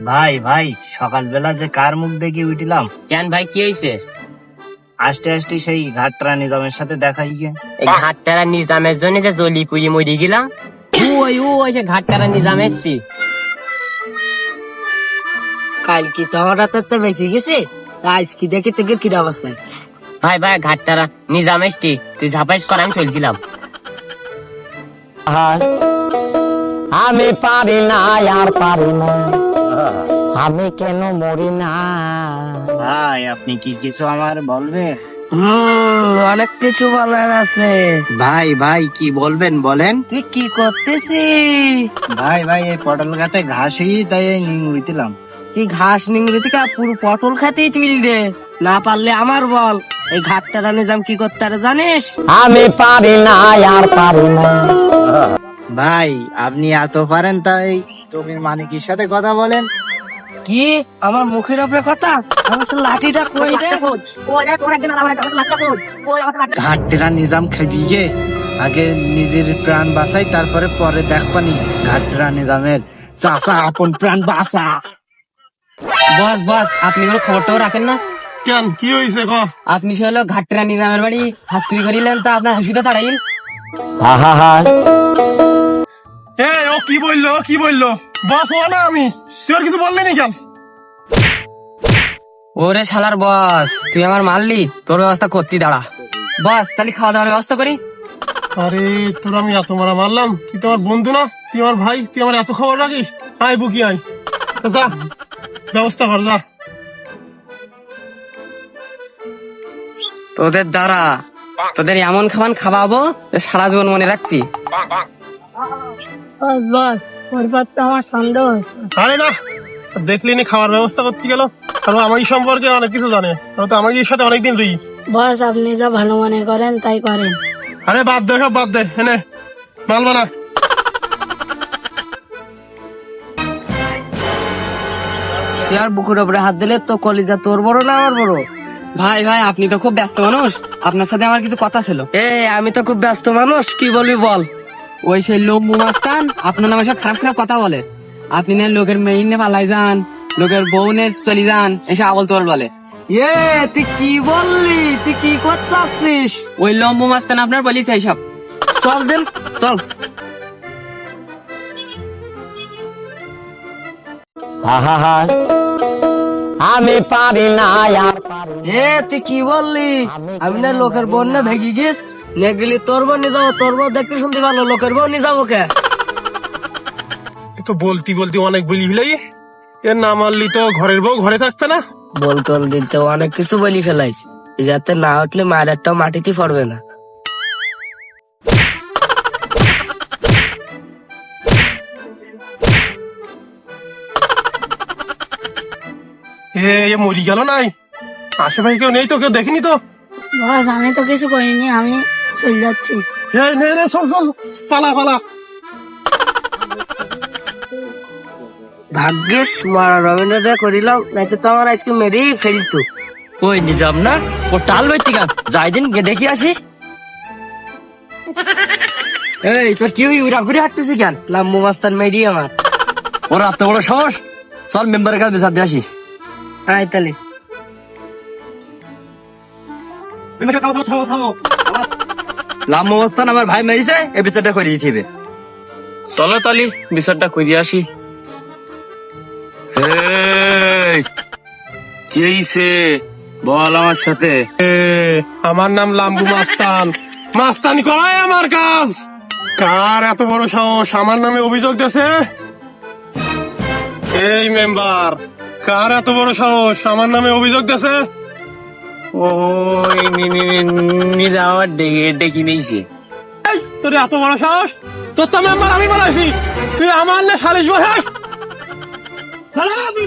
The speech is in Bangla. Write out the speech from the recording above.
ভাই ভাই সকালবেলা যে কার মুখ দেখে উঠিলাম? কেন ভাই কি হয়েছে আস্তে আস্তে সেই ঘাটরা নিজামের সাথে দেখাই গিয়ে। এই ঘাটটারা নিজামের জন্য যে জলি পুড়ি মরি গেলাম? ওই ওই নিজাম এসছি কাল কি তোমার তো বেশি গেছে তা আজ কি দেখে তোকে কিরা অবস্থায় ভাই ভাই ঘাটটারা নিজাম এসছি তুই ঝাপাইস কর আমি চল গেলাম। আমি পারি না আর পারি না আমি কেন মরি না? ভাই আপনি কি কিছু আমার বলবে অনেক কিছু বলার আছে। ভাই ভাই কি বলবেন বলেন? তুই কি করতেছিস? ভাই ভাই এই পটল গাতে ঘাসই তাই ঘাস নিংড়ি থেকে পুরো পটল খাতেই তুল দে। না পারলে আমার বল। এই ঘাটটা নিজাম কি করতে পারে জানিস? আমি পারি না আর পারি না। ভাই আপনি এত পারেন তাই তুমি মানিকের সাথে কথা বলেন। কি? আমার মুখের উপরে কথা? আমার সে লাঠিটা কই রে? ঘাটটিরা নিজাম খাবি গে। আগে নিজের প্রাণ বাঁচাই তারপরে পরে দেখবানি ঘাটটিরা নিজামের চাচা আপন প্রাণ বাঁচা। বস বস আপনি কোনো খবরটাও রাখেন না। কেন? কি হয়েছে ক? আপনি সে হলো ঘাটরা নিজামের বাড়ি হাত চুরি করিলেন তা আপনার হাসিতে তাড়াইল। আহা হা ও কি বলল? কি বলল? বস ও না আমি। তুই আর কিছু বললি নি কেন? ওরে শালার বস তুই আমার মারলি? তোর ব্যবস্থা করতি দাঁড়া। বস তাহলে খাওয়া দাওয়ার ব্যবস্থা করি। আরে তোর আমি এত মারা মারলাম। তুই তো আমার বন্ধু না? তুই আমার ভাই তুই আমার এত খবর রাখিস? আয় বুকি আয়। যা ব্যবস্থা কর যা। তোদের দ্বারা তোদের এমন খাবার খাওয়াবো সারা জীবন মনে রাখবি। বস পরিবার তো আমার সন্দেহ আরে না দেখলি নি খাওয়ার ব্যবস্থা করতে গেল। কারণ আমাকে সম্পর্কে অনেক কিছু জানে। কারণ তো আমাকে সাথে অনেকদিন রই। বস আপনি যা ভালো মনে করেন তাই করেন। আরে বাদ দে সব বাদ দে এনে মালবা না তুই আর বুকুর উপরে হাত দিলে তো কলিজা তোর বড় না আমার বড়? ভাই ভাই আপনি তো খুব ব্যস্ত মানুষ। আপনার সাথে আমার কিছু কথা ছিল। এ আমি তো খুব ব্যস্ত মানুষ কি বলবি বল? ওই সেই লম্বু মাস্তান আপনার নামে সব খারাপ খারাপ কথা বলে। আপনি না লোকের মেয়ে নিয়ে পালাই যান লোকের বউ নিয়ে চলে যান এসে আবল তোর বলে। এ তুই কি বললি? তুই কি করছিস ওই লম্বু মাস্তান আপনার বলিস এইসব চল দেন চল। আহা আমি পারি না আর এ তুই কি বললি? আমি না লোকের বোন না ভেগে গিস নে গেলি তোর বোন নিয়ে যাব তোর বোন দেখতে শুনতে ভালো লোকের বোন নিয়ে যাব কে? তো বলতি বলতি অনেক বলি ফেলাই। এর না মারলি তো ঘরের বউ ঘরে থাকবে না। বলতল দিতে অনেক কিছু বলি ফেলাইছি। যাতে না উঠলে মায়ের মাটিতে পড়বে না। এ এ মরি গেল নাই। আশেপাশে কেউ নেই তো কেউ দেখেনি তো? বস আমি তো কিছু করিনি আমি চলে যাচ্ছি এই নে নে সব সব পালা পালা। ভাগ্যেস মারা রবীন্দ্রটা করিলাম নাকি তো আমার আজকে মেরেই ফেলতো। ওই নিজাম না? ও টাল লইতে গান যাই দিন গে দেখি আসি। এই তোর কি উড়া ঘুরে হাঁটতেছি কেন? লাম্বু মাস্তান মেরি আমার। ওর এত বড় সাহস? চল মেম্বারের কাছে বিচার দিয়ে আসি। আয় তাহলে। লাম অবস্থান আমার ভাই মেরেছে বিচারটা করে দিতে হবে। চলো তালি বিচারটা করে আসি। কি হইছে? বল আমার সাথে। আমার নাম লাম্বু মাস্তান। মাস্তানি করাই আমার কাজ। কার এত বড় সাহস? আমার নামে অভিযোগ দেছে এই মেম্বার কার এত বড় সাহস? আমার নামে অভিযোগ দেছে ওই নিজাম আমার ডেকে ডেকে নিয়েছে। এই, তোর এত বড় সাহস? তোর তো মেম্বার আমি বলেছি তুই আমার না সালিশ বসাই তুই।